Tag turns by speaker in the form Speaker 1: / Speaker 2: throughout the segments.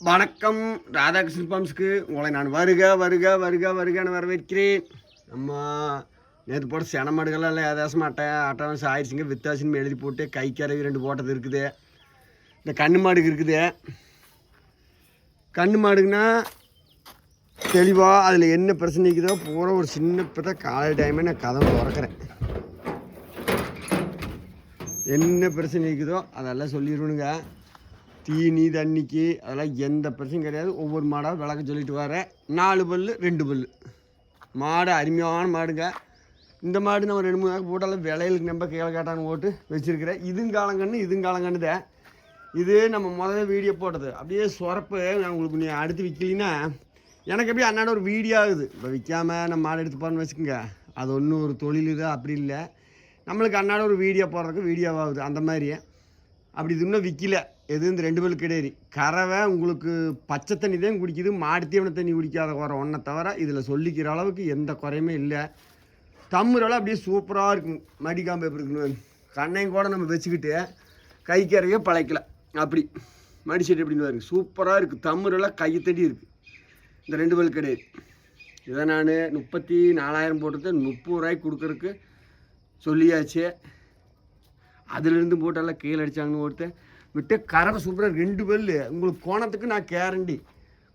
Speaker 1: வணக்கம். ராதாகிருஷ்ணன் பம்ஸுக்கு உங்களை நான் வருக வருக வருக வருகன்னு வரவேற்கிறேன். நம்ம நேற்று போட்ட செனமாடுகள்லாம் இல்லை ஏதாச்சும் அட்டை அட்டவசம் ஆயிடுச்சுங்க வித்தாசின்னு எழுதி போட்டு கை கரவி ரெண்டு போட்டது இருக்குது. இந்த கண்ணு மாடுக்கு இருக்குது. கண்ணு மாடுக்குன்னா தெளிவாக அதில் என்ன பிரச்சனை இருக்குதோ பூரா ஒரு சின்ன இப்போ தான் காலை டைமே நான் கதவை திறக்கிறேன். என்ன பிரச்சனை இருக்குதோ அதெல்லாம் சொல்லிடணுங்க தீனி தண்ணிக்கு அதெல்லாம் எந்த பிரச்சனையும் கிடையாது. ஒவ்வொரு மாடாக விளக்க சொல்லிட்டு வரேன் நாலு பல் ரெண்டு பல் மாடு அருமையான மாடுங்க. இந்த மாடு நம்ம ரெண்டு மூணு நாள் போட்டாலும் விலையிலுக்கு நம்ம கீழே கேட்டான்னு ஓட்டு வச்சுருக்கிறேன். இதுங்காலங்கன்னு இதுங்காலங்கன்னு இது நம்ம முதல்ல வீடியோ போட்டது. அப்படியே சுரப்பு நான் உங்களுக்கு நீ அடுத்து விற்கலின்னா எனக்கு அப்படியே அன்னாட ஒரு வீடியோ ஆகுது. இப்போ விற்காம நம்ம மாடு எடுத்து போகிறேன்னு வச்சுக்கோங்க. அது ஒன்றும் ஒரு தொழில் இது அப்படி இல்லை. நம்மளுக்கு அன்னாட ஒரு வீடியோ போடுறதுக்கு வீடியோ ஆகுது. அந்த மாதிரியே. அப்படி இது இன்னும் விற்கல எது இந்த ரெண்டு பேருக்கு கிடையாது கறவை உங்களுக்கு பச்சை தண்ணி தான் குடிக்குது மாடு தீவன தண்ணி குடிக்காத குறை ஒன்றை தவிர இதில் சொல்லிக்கிற அளவுக்கு எந்த குறையுமே இல்லை. தம்முறளவு அப்படியே சூப்பராக இருக்கும். மடிக்காம்பு எப்படி இருக்கணும் கண்ணையும் கூட நம்ம வச்சுக்கிட்டு கை கறவையே பழைக்கல. அப்படி. மடி செடி எப்படின்னு பாருங்க சூப்பராக இருக்குது தம்முரெல்லாம் கையத்தடி இருக்குது இந்த ரெண்டு பேருக்கு கிடையாது இதை நான் முப்பத்தி நாலாயிரம் போட்டது முப்பது ரூபாய்க்கு கொடுக்குறதுக்கு சொல்லியாச்சு. அதுலேருந்து போட்டெல்லாம் கீழே அடித்தாங்கன்னு ஒருத்தன். விட்டு கறவை சூப்பராக ரெண்டு பல்லு உங்களுக்கு கோணத்துக்கு நான் கேரண்டி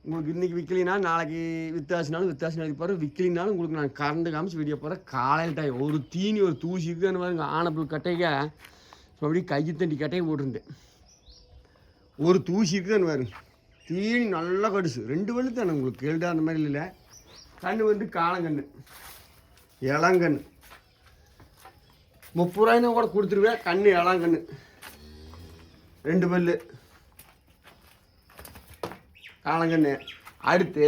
Speaker 1: உங்களுக்கு இன்றைக்கி விற்கலினா நாளைக்கு வித்தாசினாலும் வித்தாசி நாளைக்கு போகிறேன் விற்கலினாலும் உங்களுக்கு நான் கரண்டு காமிச்சு வீடியோ போகிறேன் காலையில் டைம் ஒரு தீனி ஒரு தூசிக்கு அந்த மாதிரி ஆனப்புல் கட்டைக்க அப்படி அப்படியே கையை தண்டி கட்டையை போட்டிருந்தேன். ஒரு தூசி இருக்குன்னு பாருங்க. தீனி நல்லா கடுசு ரெண்டு பல்லு தானே உங்களுக்கு? கேள்டா அந்த மாதிரி இல்லை கண்ணு வந்து காலங்கண்ணு. இளங்கண்ணு. முப்பது ரூபாய்னா கூட கொடுத்துருவேன் கண்ணு இளங்கண்ணு ரெண்டு பல்லு. காலங்கண்ணு அடுத்து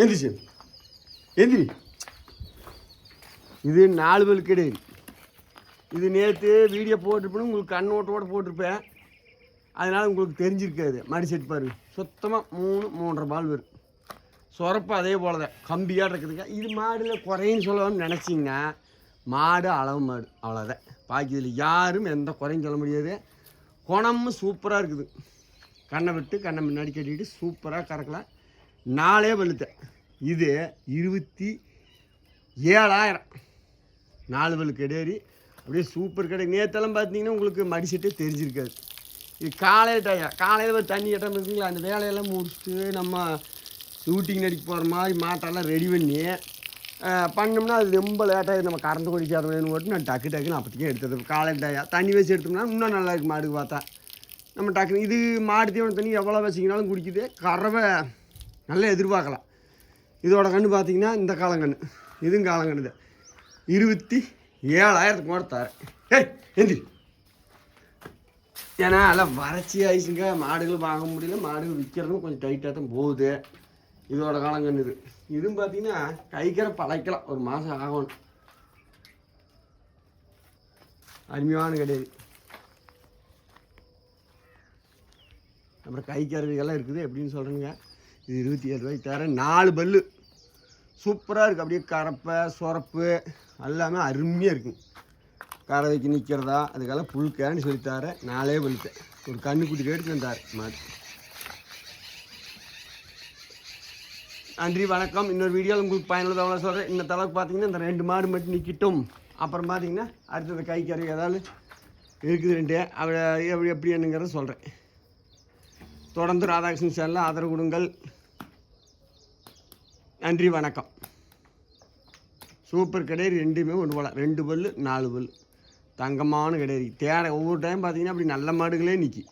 Speaker 1: எந்திரிச்சு. எந்திரி. இது நாலு பல்லு கிடையாது இது நேற்று வீடியோ போட்டிருப்பேன்னு உங்களுக்கு கண் ஓட்டோட போட்டிருப்பேன். அதனால் உங்களுக்கு தெரிஞ்சிருக்காது. மடி செட் சுத்தமாக மூணு மூன்றரை பால் வரும். சுரப்பு அதே போல தான் கம்பியாக இருக்குதுங்க இது மாடில் குறைன்னு சொல்லணும்னு நினச்சிங்கன்னா மாடு அளவு மாடு அவ்வளோதான் பாக்கி இதில் யாரும் எந்த குறையும் சொல்ல முடியாது. குணமும் சூப்பராக இருக்குது. கண்ணை விட்டு கண்ணை முன்னாடி கட்டிட்டு சூப்பராக கறக்கலாம். நாலே வெளுத்த. இது இருபத்தி ஏழாயிரம். நாலு பல்லு கிடையாது அப்படியே சூப்பர் கடை. நேற்றெல்லாம் பார்த்தீங்கன்னா உங்களுக்கு மடிசெட்டே தெரிஞ்சிருக்காது. இது காலையில் டயம் காலையில் ஒரு தண்ணி கட்டாமல் இருக்குங்களா அந்த வேலையெல்லாம் முடிச்சுட்டு நம்ம ஷூட்டிங் நடிக்க போகிற மாதிரி மாட்டெல்லாம் ரெடி பண்ணி பண்ணோம்னா அது ரொம்ப லேட்டாக நம்ம கறந்து குடிக்காத வேணும் போட்டு நான் டக்கு டக்குன்னு அப்போதைக்கே எடுத்தது. காலையில் டயம் தண்ணி வச்சு எடுத்தோம்னா இன்னும் நல்லா இருக்கு மாடுக்கு பார்த்தா. நம்ம டக்குனு இது மாடு தீவன தண்ணி எவ்வளோ வச்சிங்கனாலும் குடிக்குது. கறவை நல்லா எதிர்பார்க்கலாம். இதோட கன்று பார்த்தீங்கன்னா இந்த காலங்கன்று இதுவும் காலங்கன்று தான் இருபத்தி ஏழாயிரத்துக்கு கூட தரேன் ஏய் எந்திரி ஏன்னா எல்லாம் வறட்சி ஆயிடுச்சுங்க. மாடுகள் வாங்க முடியல. மாடுகள் விற்கிறதும் கொஞ்சம் டைட்டாக தான் போகுது. இதோட காலங்கன்று இது இதுவும் பார்த்தீங்கன்னா கைக்கரை பழைக்கலாம் ஒரு மாதம் ஆகணும். அருமையான கிடையாது. அப்புறம் கை கருவிகள்லாம் இருக்குது. எப்படின்னு சொல்கிறேங்க இது இருபத்தி ஏழு ரூபாய்க்கு தரேன். நாலு பல்லு. சூப்பராக இருக்குது அப்படியே கரப்பை சொரப்பு எல்லாமே அருமையாக இருக்கும் கறவைக்கு நிற்கிறதா அதுக்கெல்லாம் புல் கேரன்னு சொல்லி தரேன். நாலே பல்லிட்டேன் ஒரு கண்ணுக்குட்டி கேட்டு நான் தரேன். மாடு நன்றி வணக்கம். இன்னொரு வீடியோவில் உங்களுக்கு பயனுள்ளதாக சொல்கிறேன் இந்த தளவுக்கு பார்த்தீங்கன்னா இந்த ரெண்டு மாடு மட்டும் நிற்கட்டும் அப்புறம் பார்த்தீங்கன்னா அடுத்தது கை கறி ஏதாவது இருக்குது ரெண்டு. அவ எப்படி எப்படி என்னங்கிறத சொல்கிறேன் தொடர்ந்து ராதாகிருஷ்ணன் சேனலில் ஆதரவு கொடுங்கள். நன்றி வணக்கம். சூப்பர் கிடையாது ரெண்டுமே ஒன்று போல. ரெண்டு பல்லு நாலு பல்லு. தங்கமான கிடையாது. தேட ஒவ்வொரு டைம் பார்த்தீங்கன்னா அப்படி நல்ல மாடுகளே நிற்கி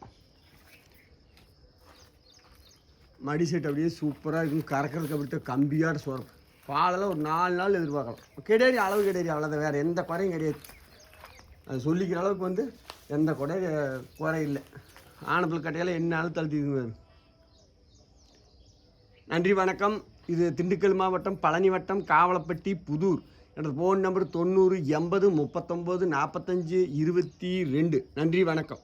Speaker 1: மடி செட் அப்படியே சூப்பராக இருக்கும். கறக்கிறதுக்கு அப்படித்தான் கம்பியாட சுரம் பாலெல்லாம் ஒரு நாலு நாள் எதிர்பார்க்கலாம். கிடையாது அளவு கிடையாது அவ்வளோதான் வேறு எந்த குறையும் கிடையாது. அது சொல்லிக்கிற அளவுக்கு வந்து எந்த குறை குறை இல்லை. ஆனப்பில் கட்டையால் என்ன ஆள் தழுத்திக்குங்க நன்றி வணக்கம். இது திண்டுக்கல் மாவட்டம் பழனி வட்டம் காவலப்பட்டி புதூர். எனது ஃபோன் நம்பர் தொண்ணூறு எண்பது முப்பத்தொம்போது நாற்பத்தஞ்சு இருபத்தி ரெண்டு. நன்றி வணக்கம்.